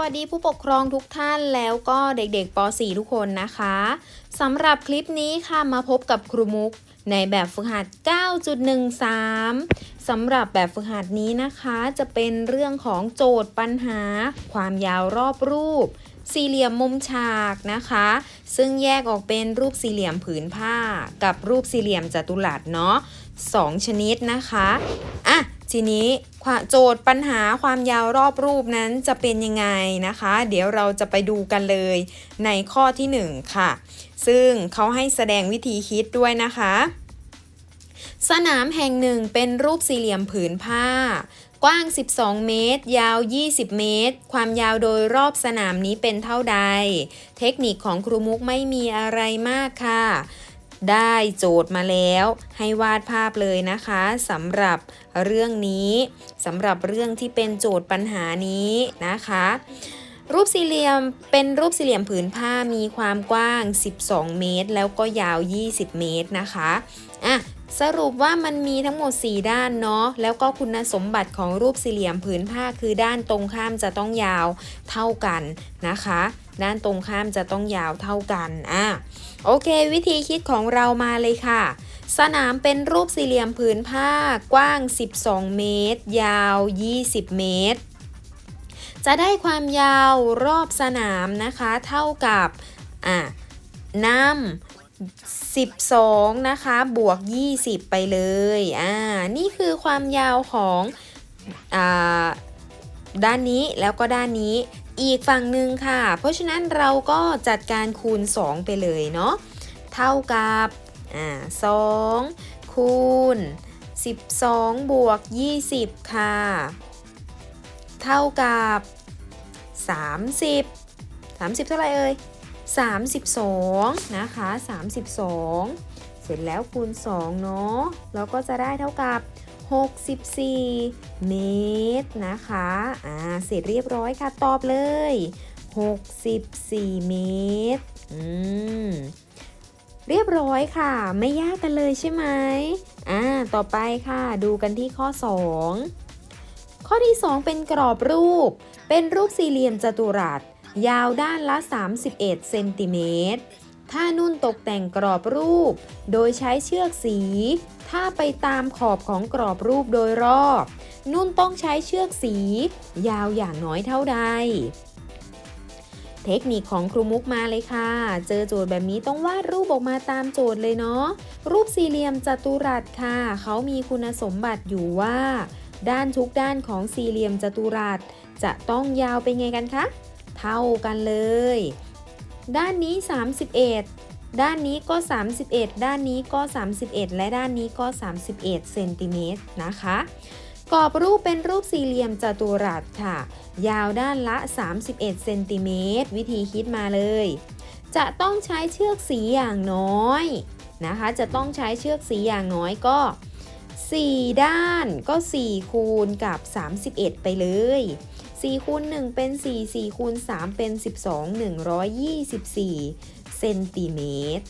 วัสดีผู้ปกครองทุกท่านแล้วก็เด็กๆป .4 ทุกคนนะคะสำหรับคลิปนี้ค่ะมาพบกับครูมุกในแบบฝึกหัด 9.13 สำหรับแบบฝึกหัดนี้นะคะ จะเป็นเรื่องของโจทย์ปัญหา ความยาวรอบรูป สี่เหลี่ยมมุมฉากนะคะ ซึ่งแยกออกเป็นรูปสี่เหลี่ยมผืนผ้า กับรูปสี่เหลี่ยมจัตุรัสเนาะสองชนิดนะคะ อะ ทีนี้โจทย์ปัญหาความยาวรอบรูปนั้นจะเป็นยังไงนะคะ เดี๋ยวเราจะไปดูกันเลยในข้อที่ 1 ค่ะ ซึ่งเขาให้แสดงวิธีคิดด้วยนะคะ สนามแห่งหนึ่งเป็นรูปสี่เหลี่ยมผืนผ้ากว้าง 12 เมตร ยาว 20 เมตร ความยาวโดยรอบสนามนี้เป็นเท่าใด เทคนิคของครูมุกไม่มีอะไรมากค่ะ ได้โจทย์มาแล้วให้วาดภาพเลยนะคะสำหรับเรื่องนี้สำหรับเรื่องที่เป็นโจทย์ปัญหานี้นะคะ รูปสี่เหลี่ยมเป็นรูปสี่เหลี่ยมผืนผ้ามีความกว้าง 12 เมตร แล้วก็ยาว 20 เมตรนะคะอะ สรุปว่ามันมีทั้งหมด 4 ด้านเนาะ แล้วก็คุณสมบัติของรูปสี่เหลี่ยมผืนผ้าคือด้านตรงข้ามจะต้องยาวเท่ากันนะคะ ด้านตรงข้ามจะต้องยาวเท่ากันอะโอเค วิธีคิดของเรามาเลยค่ะ สนามเป็นรูปสี่เหลี่ยมผืนผ้ากว้าง 12 เมตร ยาว 20 เมตร จะได้ความยาวรอบสนามนะคะ เท่ากับอะนำ 12 นะคะ บวก 20 ไปเลย อ่า นี่คือความยาวของอ่าด้านนี้แล้วก็ด้านนี้อีกฝั่งหนึ่งค่ะ เพราะฉะนั้นเราก็จัดการคูณ 2 ไปเลยเนาะ เท่ากับ อ่า2คูณ 12 บวก 20 ค่ะ เท่ากับ 30 30 เท่าไหร่เอ่ย 32 นะคะ 32 เสร็จแล้วคูณ 2 เนาะเราก็จะได้เท่ากับ 64 เมตรนะคะ อ่า เสร็จเรียบร้อยค่ะ ตอบเลย 64 เมตร อืม เรียบร้อยค่ะ ไม่ยากกันเลยใช่ไหมอ่า ต่อไปค่ะ ดูกันที่ข้อ 2 ข้อที่ 2 เป็นกรอบรูป เป็นรูปสี่เหลี่ยมจัตุรัส ยาวด้านละ 31 เซนติเมตรถ้านุ่นตกแต่งกรอบรูป โดยใช้เชือกสี ถ้าไปตามขอบของกรอบรูปโดยรอบ นุ่นต้องใช้เชือกสี ยาวอย่างน้อยเท่าใด เทคนิคของครูมุกมาเลยค่ะ เจอโจทย์แบบนี้ต้องวาดรูปออกมาตามโจทย์เลยเนาะ รูปสี่เหลี่ยมจัตุรัสค่ะ เขามีคุณสมบัติอยู่ว่า ด้านทุกด้านของสี่เหลี่ยมจัตุรัส จะต้องยาวเป็นไงกันคะ เท่ากันเลย ด้านนี้ 31 ด้านนี้ก็ 31 ด้านนี้ก็ 31 และด้านนี้ก็ 31เซนติเมตรนะคะกรอบรูปเป็นรูปสี่เหลี่ยมจัตุรัสค่ะ ยาวด้านละ 31เซนติเมตรวิธีคิดมาเลย จะต้องใช้เชือกสีอย่างน้อยนะคะ จะต้องใช้เชือกสีอย่างน้อยก็ 4 ด้านก็ 4 คูณกับ 31 ไปเลย 4คูณ1เป็น 4 4คูณ3เป็น 12 124 เซนติเมตร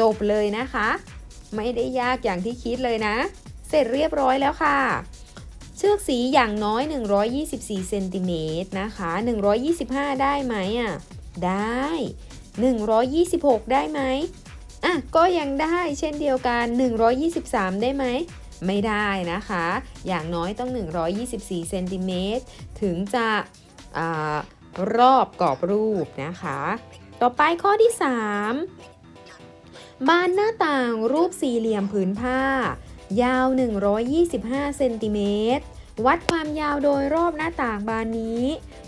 จบเลยนะคะ ไม่ได้ยากอย่างที่คิดเลยนะ เสร็จเรียบร้อยแล้วค่ะ เชือกสีอย่างน้อย 124 เซนติเมตรนะคะ 125 ได้ไหมอะ ได้ 126 ได้ไหมอะ ก็ยังได้เช่นเดียวกัน 123 ได้ไหม ไม่ได้นะคะ อย่างน้อยต้อง 124เซนติเมตรถึงจะอรอบกรอบรูปนะคะ ต่อไปข้อที่ 3 บานหน้าต่างรูปสี่เหลี่ยมผืนผ้า ยาว 125เซนติเมตรวัดความยาวโดยรอบหน้าต่างบานนี้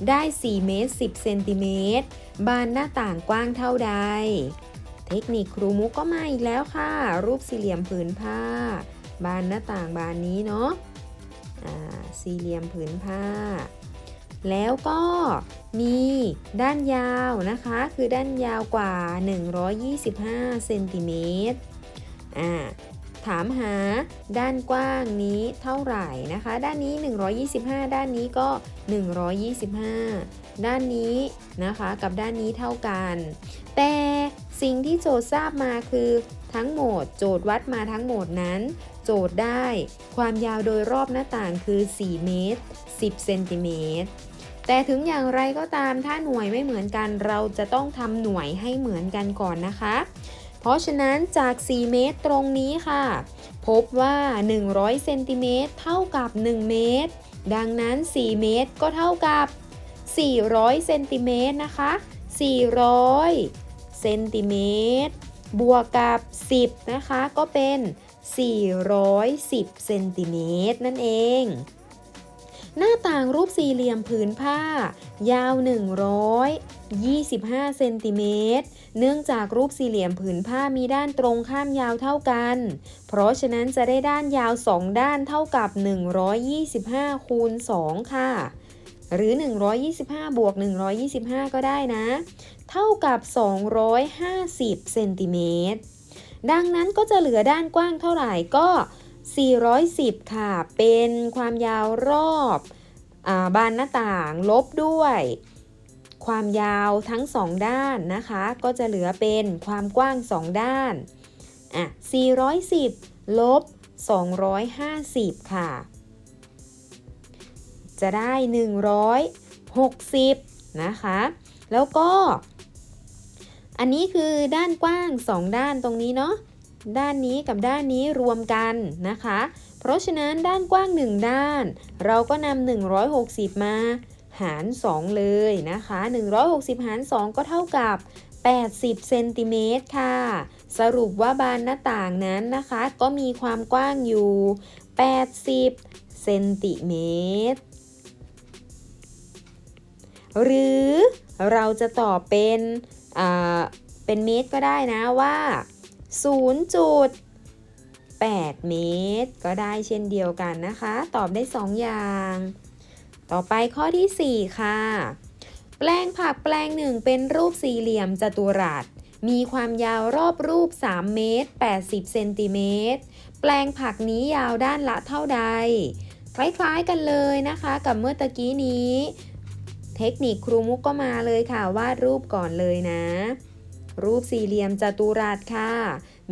ได้ 4 เมตร 10 เซนติเมตร บานหน้าต่างกว้างเท่าใด เทคนิคครูมุกก็มาอีกแล้วค่ะ รูปสี่เหลี่ยมผืนผ้า บานหน้าต่างบานนี้เนาะสี่เหลี่ยมผืนผ้า แล้วก็มีด้านยาวนะคะ คือด้านยาวกว่า 125เซนติเมตรอ่าถามหาด้านกว้างนี้เท่าไหร่นะคะ ด้านนี้ 125 ด้านนี้ก็ 125 ด้านนี้นะคะกับด้านนี้เท่ากัน แต่สิ่งที่โจทย์ทราบมาคือทั้งหมด โจทย์วัดมาทั้งหมดนั้น โจทย์ได้ ความยาวโดยรอบหน้าต่างคือ 4 เมตร 10 เซนติเมตร แต่ถึงอย่างไรก็ตามถ้าหน่วยไม่เหมือนกัน เราจะต้องทำหน่วยให้เหมือนกันก่อนนะคะ เพราะฉะนั้นจาก 4 เมตรตรงนี้ค่ะ พบว่า 100 เซนติเมตรเท่ากับ 1 เมตร ดังนั้น 4 เมตรก็เท่ากับ 400 เซนติเมตรนะคะ 400 เซนติเมตรบวกกับ 10 นะคะ ก็เป็น 410 เซนติเมตรนั่นเอง หน้าต่างรูปสี่เหลี่ยมผืนผ้า ยาว 125 เซนติเมตร เนื่องจากรูปสี่เหลี่ยมผืนผ้ามีด้านตรงข้ามยาวเท่ากัน เพราะฉะนั้นจะได้ด้านยาว 2 ด้านเท่ากับ 125 คูณ 2 ค่ะ หรือ 125 บวก 125 ก็ได้นะ เท่ากับ 250 เซนติเมตร ดังนั้นก็จะเหลือด้านกว้างเท่าไหร่ก็ 410 ค่ะ เป็นความยาวรอบอบานหน้าต่างลบด้วย ความยาวทั้ง 2 ด้านนะคะ ก็จะเหลือเป็นความกว้าง 2 ด้านอะ410 ลบ 250 ค่ะ จะได้ 160 นะคะ แล้วก็ อันนี้คือด้านกว้าง 2 ด้านตรงนี้เนาะด้านนี้กับด้านนี้รวมกันนะคะ เพราะฉะนั้นด้านกว้าง 1 ด้าน เราก็นำ160 มาหาร 2 เลยนะคะ 160 หาร 2 ก็เท่ากับ 80 เซนติเมตรค่ะ สรุปว่าบานหน้าต่างนั้นนะคะ ก็มีความกว้างอยู่ 80 เซนติเมตร หรือเราจะตอบเป็น เป็นเมตรก็ได้นะว่า 0.8 เมตร ก็ได้เช่นเดียวกันนะคะ ตอบได้ 2 อย่าง ต่อไปข้อที่ 4 ค่ะ แปลงผักแปลงหนึ่งเป็นรูปสี่เหลี่ยมจัตุรัส มีความยาวรอบรูป 3 เมตร 80 เซนติเมตร แปลงผักนี้ยาวด้านละเท่าใด คล้ายๆกันเลยนะคะ กับเมื่อตะกี้นี้ เทคนิคครูมุกก็มาเลยค่ะ วาดรูปก่อนเลยนะ รูปสี่เหลี่ยมจัตุรัสค่ะ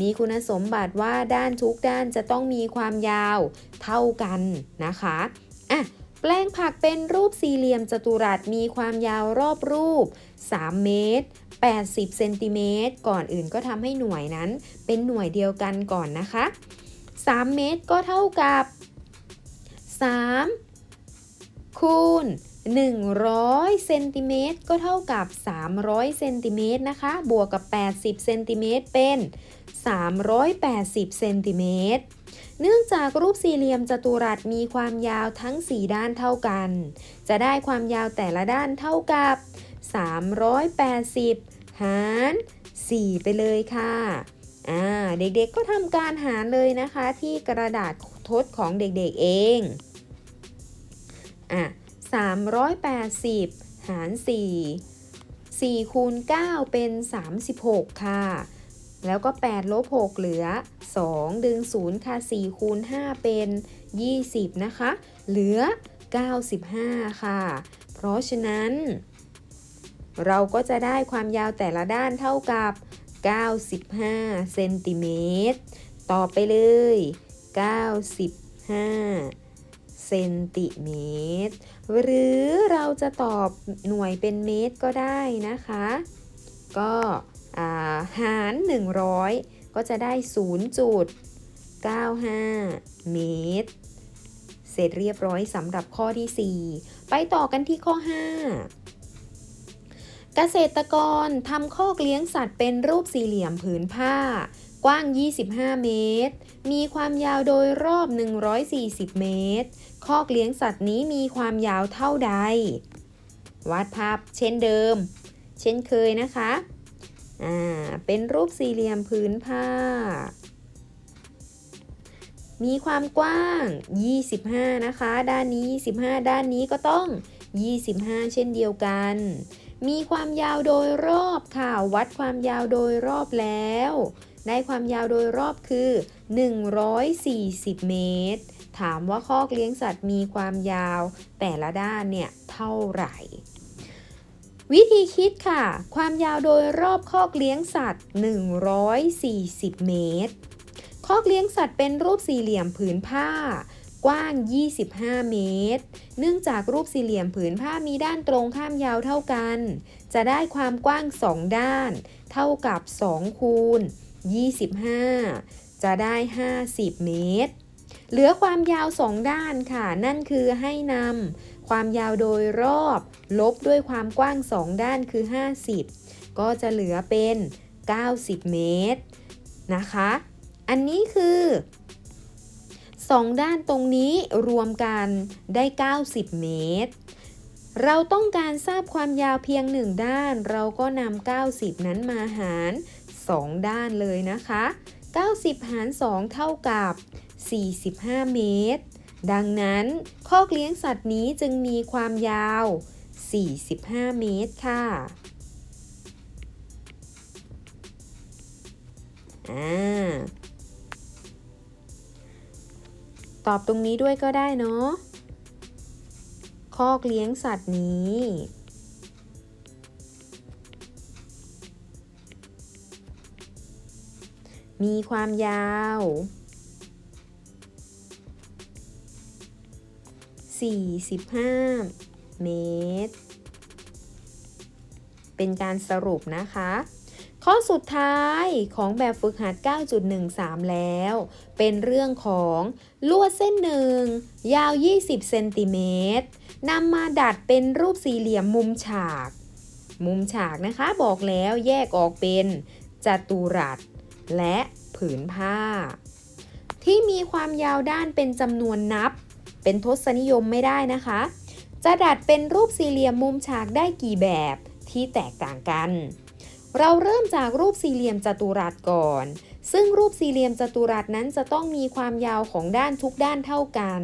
มีคุณสมบัติว่าด้านทุกด้านจะต้องมีความยาวเท่ากันนะคะอะแปลงผักเป็นรูปสี่เหลี่ยมจัตุรัสมีความยาวรอบรูป 3 เมตร 80 เซนติเมตร ก่อนอื่นก็ทำให้หน่วยนั้นเป็นหน่วยเดียวกันก่อนนะคะ 3 เมตรก็เท่ากับ 3 คูณ 100เซนติเมตรก็เท่ากับ 300เซนติเมตรนะคะ บวกกับ 80เซนติเมตรเป็น 380เซนติเมตรเนื่องจากรูปสี่เหลี่ยมจัตุรัสมีความยาวทั้ง 4 ด้านเท่ากัน จะได้ความยาวแต่ละด้านเท่ากับ 380 หาร 4 ไปเลยค่ะอ่าเด็กๆก็ทำการหารเลยนะคะที่กระดาษทดของเด็กๆเองอะ 380 หาร 4 4 คูณ 9 เป็น 36 ค่ะ แล้วก็ 8 ลบ 6 เหลือ 2 ดึง 0 ค่ะ 4 คูณ 5 เป็น 20 นะคะ เหลือ 95 ค่ะ เพราะฉะนั้น เราก็จะได้ความยาวแต่ละด้านเท่ากับ 95 เซนติเมตร ต่อไปเลย 95 เซนติเมตร หรือเราจะตอบหน่วยเป็นเมตรก็ได้นะคะ ก็หาร 100 ก็จะได้ 0.95 เมตร เสร็จเรียบร้อยสำหรับข้อที่ 4 ไปต่อกันที่ข้อ 5เกษตรกรทำคอกเลี้ยงสัตว์เป็นรูปสี่เหลี่ยมผืนผ้า กว้าง 25 เมตร มีความยาวโดยรอบ 140 เมตร คอกเลี้ยงสัตว์นี้มีความยาวเท่าใด วาดภาพเช่นเดิม เช่นเคยนะคะ อ่า เป็นรูปสี่เหลี่ยมผืนผ้า มีความกว้าง 25 นะคะ ด้านนี้ 25 ด้านนี้ก็ต้อง 25 เช่นเดียวกันมีความยาวโดยรอบค่ะ วัดความยาวโดยรอบแล้ว ได้ความยาวโดยรอบคือ 140 เมตร ถามว่าคอกเลี้ยงสัตว์มีความยาว แต่ละด้านเนี่ยเท่าไหร่ วิธีคิดค่ะ ความยาวโดยรอบคอกเลี้ยงสัตว์ 140 เมตร คอกเลี้ยงสัตว์เป็นรูปสี่เหลี่ยมผืนผ้ากว้าง 25 เมตร เนื่องจากรูปสี่เหลี่ยมผืนผ้ามีด้านตรงข้ามยาวเท่ากัน จะได้ความกว้าง 2 ด้าน เท่ากับ 2 คูณ 25 จะได้ 50 เมตร เหลือความยาว 2 ด้านค่ะ นั่นคือให้นำความยาวโดยรอบ ลบด้วยความกว้าง 2 ด้านคือ 50 ก็จะเหลือเป็น 90 เมตรนะคะ อันนี้คือ2ด้านตรงนี้รวมกันได้ 90 เมตร เราต้องการทราบความยาวเพียง1ด้าน เราก็นำ90 นั้นมาหาร 2 ด้านเลยนะคะ 90 หาร 2 เท่ากับ 45 เมตร ดังนั้นข้อกเลี้ยงสัตว์นี้จึงมีความยาว 45 เมตรค่ะอ่าตอบตรงนี้ด้วยก็ได้เนาะคอกเลี้ยงสัตว์นี้ มีความยาว 45 เมตร เป็นการสรุปนะคะ ข้อสุดท้ายของแบบฝึกหัด 9.13 แล้ว เป็นเรื่องของลวดเส้นหนึ่ง ยาว 20 เซนติเมตรนำมาดัดเป็นรูปสี่เหลี่ยมมุมฉาก มุมฉากนะคะบอกแล้วแยกออกเป็นจัตุรัส และผืนผ้า ที่มีความยาวด้านเป็นจำนวนนับ เป็นทศนิยมไม่ได้นะคะ จะดัดเป็นรูปสี่เหลี่ยมมุมฉากได้กี่แบบที่แตกต่างกัน เราเริ่มจากรูปสี่เหลี่ยมจัตุรัสก่อน ซึ่งรูปสี่เหลี่ยมจัตุรัสนั้นจะต้องมีความยาวของด้านทุกด้านเท่ากัน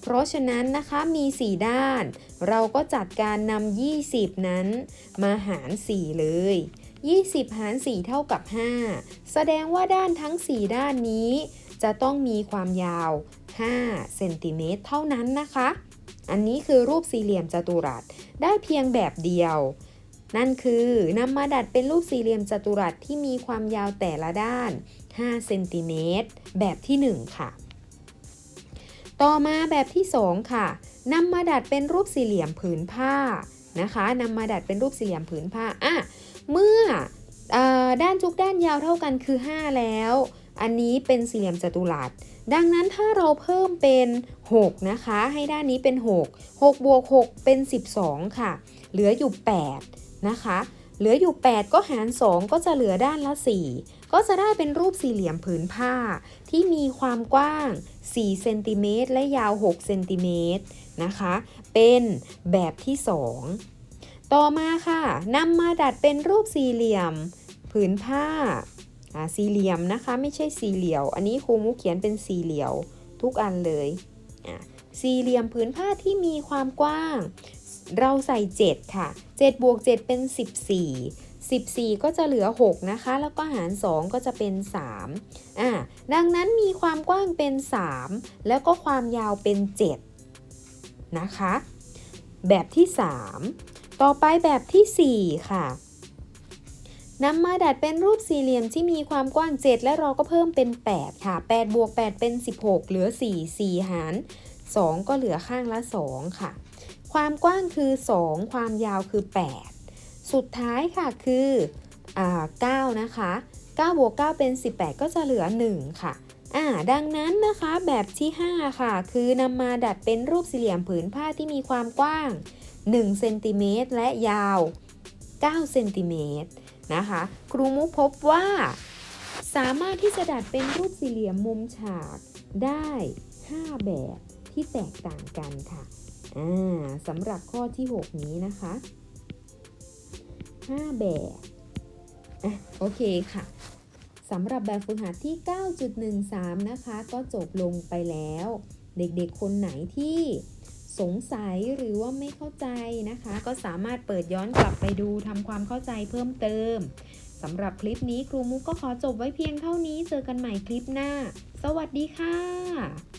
เพราะฉะนั้นนะคะมี 4 ด้าน เราก็จัดการนำ20 นั้น มาหาร 4 เลย 20 หาร 4 เท่ากับ 5 แสดงว่าด้านทั้ง 4 ด้านนี้ จะต้องมีความยาว 5 เซนติเมตรเท่านั้นนะคะ อันนี้คือรูปสี่เหลี่ยมจัตุรัสได้เพียงแบบเดียว นั่นคือนำมาดัดเป็นรูปสี่เหลี่ยมจัตุรัสที่มีความยาวแต่ละด้าน 5 เซนติเมตรแบบที่ 1 ค่ะ ต่อมาแบบที่ 2 ค่ะนำมาดัดเป็นรูปสี่เหลี่ยมผืนผ้านะคะนำมาดัดเป็นรูปสี่เหลี่ยมผืนผ้าอะ เมื่ออด้านทุกด้านยาวเท่ากันคือ 5 แล้ว อันนี้เป็นสี่เหลี่ยมจัตุรัส ดังนั้นถ้าเราเพิ่มเป็น 6 นะคะ ให้ด้านนี้เป็น 6 6บวก6เป็น 12 ค่ะ เหลืออยู่ 8 นะคะ เหลืออยู่ 8 ก็หาร 2 ก็จะเหลือด้านละ 4 ก็จะได้เป็นรูปสี่เหลี่ยมผืนผ้า ที่มีความกว้าง4เซนติเมตรและยาว6เซนติเมตรนะคะ เป็นแบบที่ 2 ต่อมาค่ะนำมาดัดเป็นรูปสี่เหลี่ยม ผืนผ้าสี่เหลี่ยมนะคะไม่ใช่สี่เหลี่ยว อันนี้ครูมุกเขียนเป็นสี่เหลี่ยวทุกอันเลยสี่เหลี่ยมผืนผ้าที่มีความกว้าง เราใส่ 7 ค่ะ 7บวก7 เป็น 14 14 ก็จะเหลือ 6 นะคะ แล้วก็หาร 2 ก็จะเป็น 3อ่าดังนั้นมีความกว้างเป็น 3 แล้วก็ความยาวเป็น 7 นะคะ แบบที่ 3 ต่อไปแบบที่ 4 ค่ะนำมาดัดเป็นรูปสี่เหลี่ยมที่มีความกว้าง 7 และเราก็เพิ่มเป็น 8 ค่ะ 8 บวก 8 เป็น 16 เหลือ 4 4 หาร 2 ก็เหลือข้างละ 2 ค่ะ ความกว้างคือ 2 ความยาวคือ 8 สุดท้ายค่ะคืออ่า9นะคะ 9 บวก 9 เป็น 18 ก็จะเหลือ 1 ค่ะอ่าดังนั้นนะคะแบบที่ 5 ค่ะ คือนำมาดัดเป็นรูปสี่เหลี่ยมผืนผ้าที่มีความกว้าง 1เซนติเมตรและยาว9เซนติเมตรนะคะ ครูมุกพบว่า สามารถที่จะดัดเป็นรูปสี่เหลี่ยมมุมฉากได้ 5 แบบที่แตกต่างกันค่ะสำหรับข้อที่ 6 นี้นะคะ 5 แบบอะโอเคค่ะสำหรับแบบฝึกหัดที่ 9.13 นะคะ ก็จบลงไปแล้ว เด็กๆคนไหนที่ สงสัยหรือว่าไม่เข้าใจนะคะ ก็สามารถเปิดย้อนกลับไปดูทำความเข้าใจเพิ่มเติมสำหรับคลิปนี้ครูมุกก็ขอจบไว้เพียงเท่านี้ เจอกันใหม่คลิปหน้า สวัสดีค่ะ